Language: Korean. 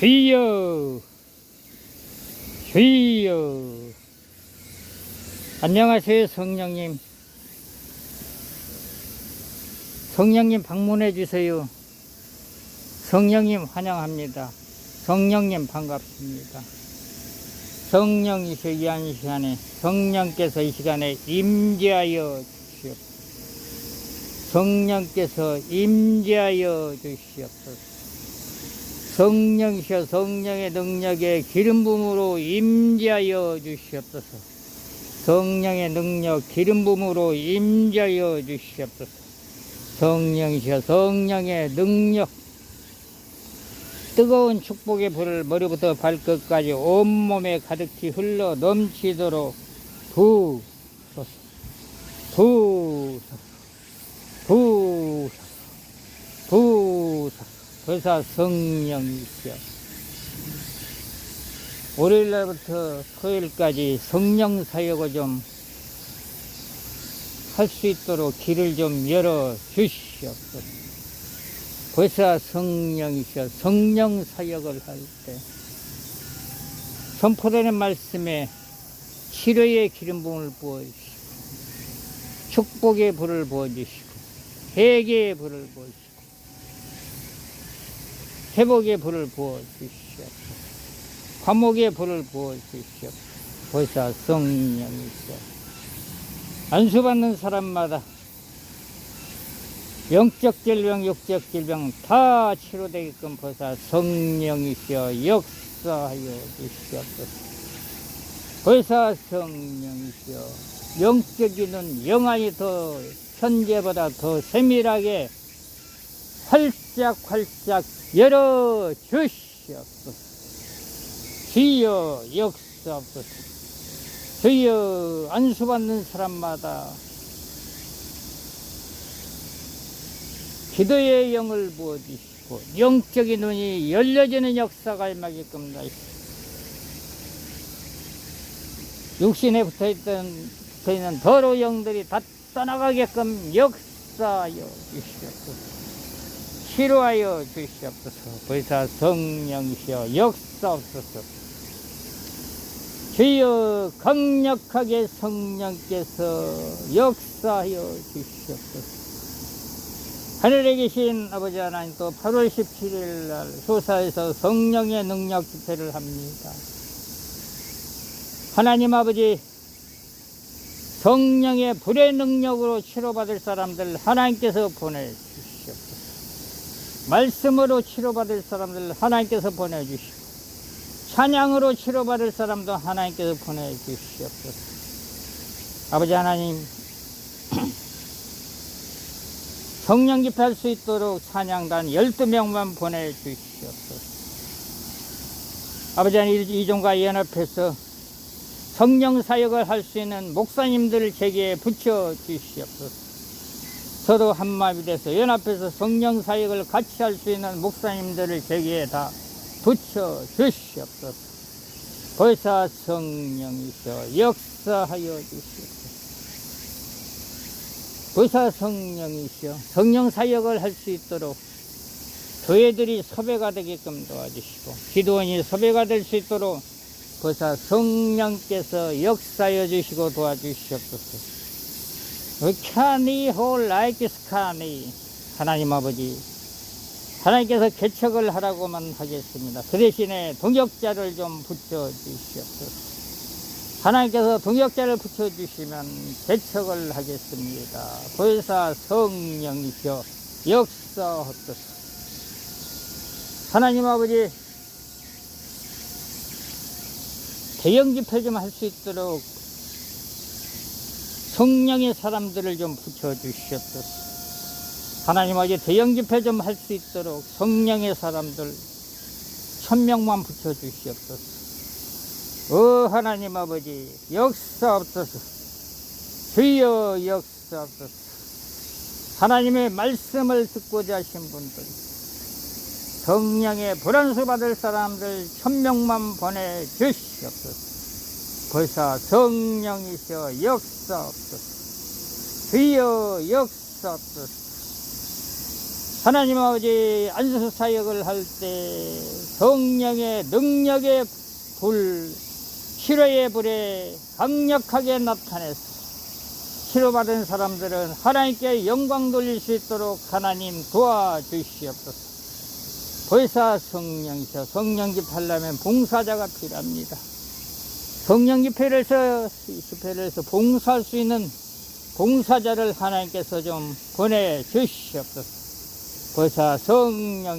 주여. 주여. 안녕하세요 성령님. 성령님 방문해 주세요. 성령님 환영합니다. 성령님 반갑습니다. 성령이시 이한 시간에 성령께서 이 시간에 임재하여 주시옵소서. 성령께서 임재하여 주시옵소서 성령이셔 성령의 능력에 기름 부음으로 임재하여 주시옵소서. 성령의 능력 기름 부음으로 임재하여 주시옵소서. 성령이셔 성령의 능력. 뜨거운 축복의 불을 머리부터 발끝까지 온몸에 가득히 흘러 넘치도록 부소서. 부소서. 부소서. 부소서 그사 성령이시여 월요일날부터 토요일까지 성령 사역을 좀 할 수 있도록 길을 좀 열어 주시옵소서. 벌써 성령이시여 성령 사역을 할 때 선포되는 말씀에 치료의 기름 부음을 부어 주시고 축복의 불을 부어 주시고 회개의 불을 부어 주시고 회복의 불을 부어 주시옵소서. 감옥의 불을 부어 주시옵소서. 벌써 성령이시여. 안수받는 사람마다 영적 질병, 육적 질병 다 치료되게끔 벌써 성령이시여 역사하여 주시옵소서. 벌써 성령이시여 영적인 영안이 더 현재보다 더 세밀하게 활 짝 활짝 열어 주시옵소서. 주여 역사옵소서. 주여 안수받는 사람마다 기도의 영을 부어주시고 영적인 눈이 열려지는 역사가 임하게끔 나시고 육신에 붙어있던 붙어있는 더러운 영들이 다 떠나가게끔 역사하여 주시옵소서. 치료하여 주시옵소서. 벌사 성령이시여 역사옵소서. 주여 강력하게 성령께서 역사하여 주시옵소서. 하늘에 계신 아버지 하나님 또 8월 17일 날 소사에서 성령의 능력 집회를 합니다. 하나님 아버지 성령의 불의 능력으로 치료받을 사람들 하나님께서 보내주시옵소서. 말씀으로 치료받을 사람들 하나님께서 보내주시고 찬양으로 치료받을 사람도 하나님께서 보내주시옵소서. 아버지 하나님 성령 집회할 수 있도록 찬양단 12명만 보내주시옵소서. 아버지 하나님 이종과 연합해서 성령 사역을 할 수 있는 목사님들을 제게 붙여 주시옵소서. 서로 한마음이 돼서 연합해서 성령 사역을 같이 할 수 있는 목사님들을 제게 다 붙여 주시옵소서. 벌사 성령이셔 역사하여 주시옵소서. 벌사 성령이시여 성령 사역을 할 수 있도록 교회들이 섭외가 되게끔 도와주시고 기도원이 섭외가 될 수 있도록 벌사 성령께서 역사해 주시고 도와주시옵소서. 라이키 스카니 하나님 아버지 하나님께서 개척을 하라고만 하겠습니다. 그 대신에 동역자를 좀 붙여주시옵소서. 하나님께서 동역자를 붙여주시면 개척을 하겠습니다. 벌사 성령이시여 역사하소서. 하나님 아버지 대형 집회 좀 할 수 있도록 성령의 사람들을 좀 붙여주시옵소서. 하나님 아버지 대형 집회 좀 할 수 있도록 성령의 사람들 천명만 붙여주시옵소서. 어 하나님 아버지 역사옵소서. 주여 역사옵소서. 하나님의 말씀을 듣고자 하신 분들 성령의 불안수 받을 사람들 천명만 보내주시옵소서. 벌써 성령이셔 역사옵소서. 주여 역사옵소서. 하나님 아버지 안수 사역을 할 때 성령의 능력의 불, 치료의 불에 강력하게 나타내서 치료받은 사람들은 하나님께 영광 돌릴 수 있도록 하나님 도와주시옵소서. 벌사 성령이셔 성령 집하려면 봉사자가 필요합니다. 성령 집회를 해서 집회를 해서 봉사할 수 있는 봉사자를 하나님께서 좀 보내 주시옵소서. 벌사 성령